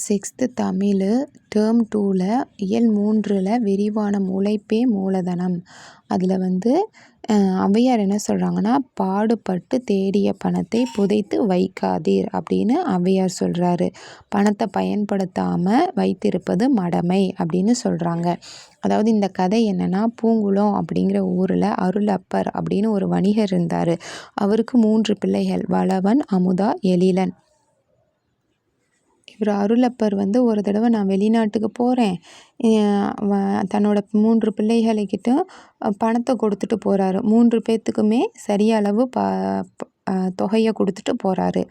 Sixth Tamil term டூவில் இயல் மூன்றில் விரிவான உழைப்பே மூலதனம். அதில் வந்து ஔவையார் என்ன சொல்கிறாங்கன்னா பாடுபட்டு தேடிய பணத்தை புதைத்து வைக்காதீர் அப்படின்னு ஔவையார் சொல்கிறாரு பணத்தை பயன்படுத்தாமல் வைத்திருப்பது மடமை அப்படின்னு சொல்கிறாங்க அதாவது இந்த கதை என்னென்னா பூங்குளம் அப்படிங்கிற ஊரில் அருளப்பர் அப்படின்னு ஒரு வணிகர் இருந்தார். அவருக்கு மூன்று பிள்ளைகள் வளவன் அமுதா எழிலன். இவர் அருளப்பர் வந்து ஒரு தடவை நான் வெளிநாட்டுக்கு போகிறேன் தன்னோட மூன்று பிள்ளைகள்கிட்டும் பணத்தை கொடுத்துட்டு போகிறாரு மூன்று பேர்த்துக்குமே சரிய அளவு ப தொகையை கொடுத்துட்டு போகிறாரு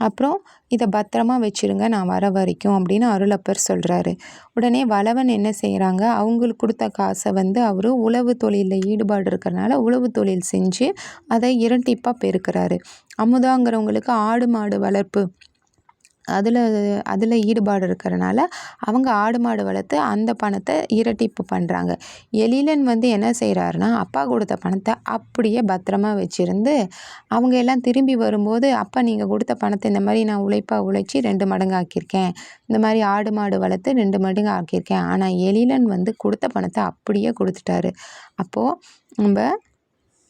அப்புறம் இதை பத்திரமா வச்சுருங்க நான் வர வரைக்கும் அப்படின்னு அருளப்பர் சொல்கிறாரு உடனே வளவன் என்ன செய்கிறாங்க அவங்களுக்கு கொடுத்த காசை வந்து அவர் உழவு தொழிலில் ஈடுபாடு இருக்கிறனால உழவு தொழில் செஞ்சு அதை இரட்டிப்பாக பெருக்கிறாரு. அமுதாங்கிறவங்களுக்கு ஆடு மாடு வளர்ப்பு அதில் அதில் ஈடுபாடு இருக்கிறனால அவங்க ஆடு மாடு வளர்த்து அந்த பணத்தை இரட்டிப்பு பண்ணுறாங்க எழிலன் வந்து என்ன செய்கிறாருன்னா அப்பா கொடுத்த பணத்தை அப்படியே பத்திரமா வச்சுருந்து அவங்க எல்லாம் திரும்பி வரும்போது அப்பா நீங்கள் கொடுத்த பணத்தை இந்த மாதிரி நான் உழைப்பாக உழைச்சி ரெண்டு மடங்கு ஆக்கியிருக்கேன். இந்த மாதிரி ஆடு மாடு வளர்த்து ரெண்டு மடங்கு ஆக்கியிருக்கேன். ஆனால் எழிலன் வந்து கொடுத்த பணத்தை அப்படியே கொடுத்துட்டாரு. அப்போது நம்ம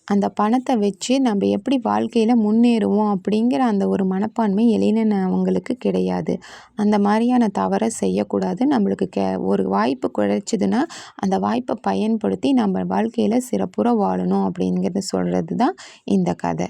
அந்த பணத்தை வச்சு நம்ம எப்படி வாழ்க்கையில் முன்னேறுவோம் அப்படிங்கிற அந்த ஒரு மனப்பான்மை இளைஞன் அவங்களுக்கு கிடையாது. அந்த மாதிரியான தவறை செய்யக்கூடாது. நம்மளுக்கு கே ஒரு வாய்ப்பு கிடைச்சிதுன்னா அந்த வாய்ப்பை பயன்படுத்தி நம்ம வாழ்க்கையில் சிறப்புற வாழணும் அப்படிங்கிறத சொல்கிறது தான் இந்த கதை.